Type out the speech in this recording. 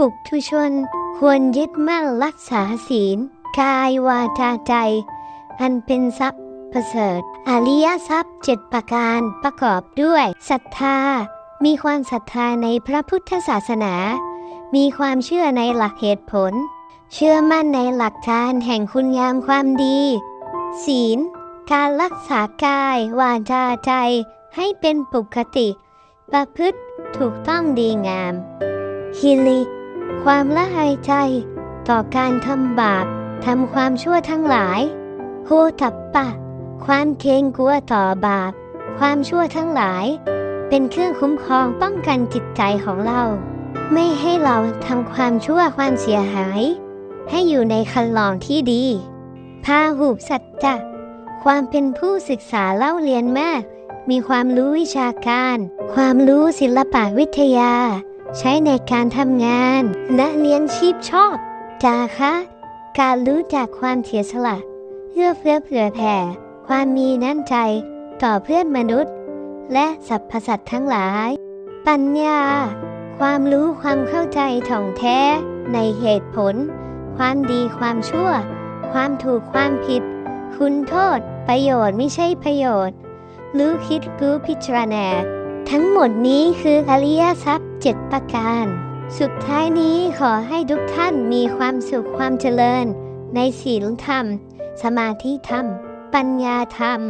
ปุถุชน ควรยึดมั่นรักษาศีล กายวาจาใจ อันเป็นทรัพย์ประเสริฐ อริยทรัพย์เจ็ดประการประกอบด้วยศรัทธา มีความศรัทธาในพระพุทธศาสนา มีความเชื่อในหลักเหตุผล เชื่อมั่นในหลักการแห่งคุณงามความดี ศีล การรักษากาย วาจาใจ ให้เป็นปกติ ประพฤติถูกต้องดีงามฮิลิ ความละอายใจ ต่อการทำบาปทำความชั่วทั้งหลายโหตับปะ ความเกรงกลัวต่อบาป ความชั่วทั้งหลาย เป็นเครื่องคุ้มครองป้องกันจิตใจของเรา ไม่ให้เราทำความชั่วความเสียหาย ให้อยู่ในคันลองที่ดีพาหูสัจจะความเป็นผู้ศึกษาเล่าเรียนมาก มีความรู้วิชาการ ความรู้ศิลปะวิทยา ใช้ในการทำงาน และเลี้ยงชีพชอบจาคะ การรู้จักความเสียสละเอื้อเฟื้อเผื่อแผ่ ความมีน้ำใจต่อเพื่อนมนุษย์ และสรรพสัตว์ทั้งหลาย ปัญญา ความรู้ความเข้าใจถ่องแท้ ในเหตุผล ความดีความชั่ว ความถูกความผิด คุณโทษ ประโยชน์ไม่ใช่ประโยชน์ รู้คิดรู้พิจารณา ทั้งหมดนี้คืออริยทรัพย์เจ็ดประการ สุดท้ายนี้ขอให้ทุกท่านมีความสุขความเจริญ ในศีลธรรม สมาธิธรรม ปัญญาธรรม